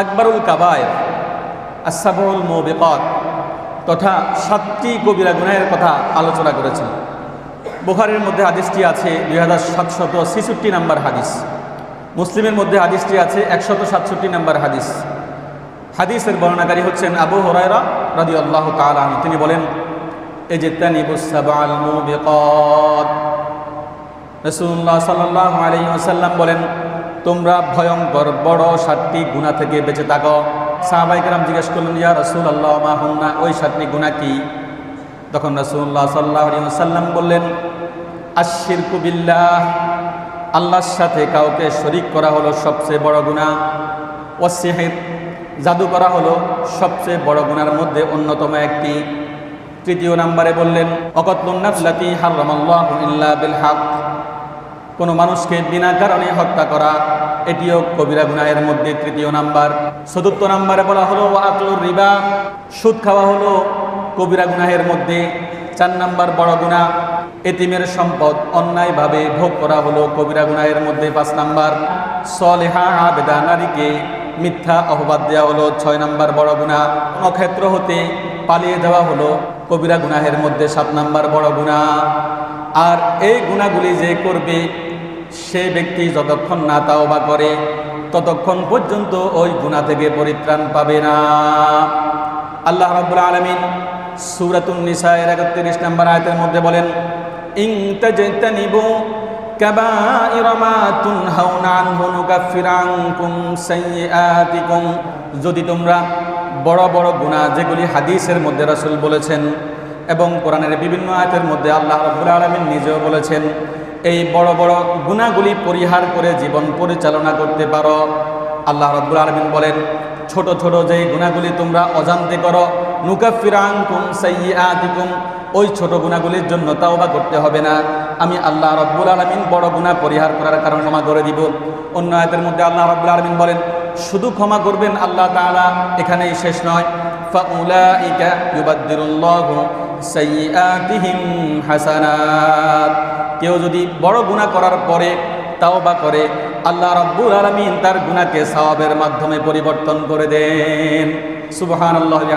আকবরুল কাবায় আসাবুল মোবেকত তথা সাতটি কবিরা গুনাহের কথা আলোচনা করেছেন। বুখারের মধ্যে হাদিসটি আছে দুই হাজার সাতশত ছেষট্টি নম্বর হাদিস। মুসলিমের মধ্যে হাদিসটি আছে একশত সাতষট্টি নম্বর হাদিস। হাদিসের বর্ণনাকারী হচ্ছেন আবু হরাইরা রাদি আল্লাহ তালান তিনি বলেন এই যে তানিবুসাবাল রসুল্লাহ সাল্লাহ আলী বলেন তোমরা ভয়ঙ্কর বড় সাতটি গুণা থেকে বেঁচে থাকো। সাহাবাইকেরাম জিজ্ঞেস করলেন, ইয়া রসুল আল্লাহ মাহুন্না ওই সাতটি গুণা কি? তখন রসুল্লাহ সাল্লাহ আলী আসাল্লাম বললেন আশির কুবিল্লাহ আল্লাহর সাথে কাউকে শরিক করা হলো সবচেয়ে বড় গুণা ওয়াসিহির জাদু করা হলো সবচেয়ে বড় গুণার মধ্যে অন্যতম একটি। তৃতীয় নম্বরে বললেন অকতলুন্নাফলাতি হারামাল্লাহ ইল্লা বিল হক। কোনো মানুষকে বিনা কারণে হত্যা করা, এটিও কবিরা গুনাহের মধ্যে তৃতীয় নাম্বার। চতুর্থ নাম্বারে বলা হলো আকলুর রিবা। সুদ খাওয়া হলো কবিরা গুনাহের মধ্যে। চার নাম্বার বড় গুণা এতিমের সম্পদ অন্যায়ভাবে ভোগ করা হলো কবিরা গুনাহের মধ্যে। পাঁচ নাম্বার, সলেহা আবেদা, নারীকে মিথ্যা অপবাদ দেওয়া হলো। ছয় নাম্বার বড় গুণা ক্ষেত্র হতে পালিয়ে দেওয়া হলো কবিরা গুনাহের মধ্যে। সাত নাম্বার বড় গুণা আর এই গুণাগুলি যে করবে সে ব্যক্তি যতক্ষণ না তাওবা করে, ততক্ষণ পর্যন্ত ওই গুণা থেকে পরিত্রাণ পাবে না। আল্লাহ রাব্বুল আলামিন সূরাতুন নিসায়ের 31 নম্বর আয়াতের মধ্যে বলেন যদি তোমরা বড় বড় গুনাহ যেগুলি হাদিসের মধ্যে রাসূল বলেছেন এবং কোরআনের বিভিন্ন আয়াতের মধ্যে আল্লাহ রাব্বুল আলামিন নিজেও বলেছেন এই বড় বড় গুণাগুলি পরিহার করে জীবন পরিচালনা করতে পারো। আল্লাহ রব্বুল আলমিন বলেন, ছোট ছোট যেই গুণাগুলি তোমরা অজান্তে করো নুকাফিরাঙ্কুম সাইয়াতিকুম ওই ছোট গুণাগুলির জন্য তাওবা করতে হবে না। আমি আল্লাহ রব্বুল আলমিন বড় গুণা পরিহার করার কারণ ক্ষমা করে দিব। অন্য আয়াতের মধ্যে আল্লাহ রব্বুল আলমিন বলেন, শুধু ক্ষমা করবেন আল্লাহ তাআলা, এখানেই শেষ নয়। ফাউলাইকা ইউবাদদিরুল্লাহু সাইয়্যাতিহিম হাসানাত। কেউ যদি বড় গুণা করার পরে তাও বা করে, আল্লাহ রব্বুল আলমিন তার গুণাকে সওয়াবের মাধ্যমে পরিবর্তন করে দেন। সুবহানাল্লাহ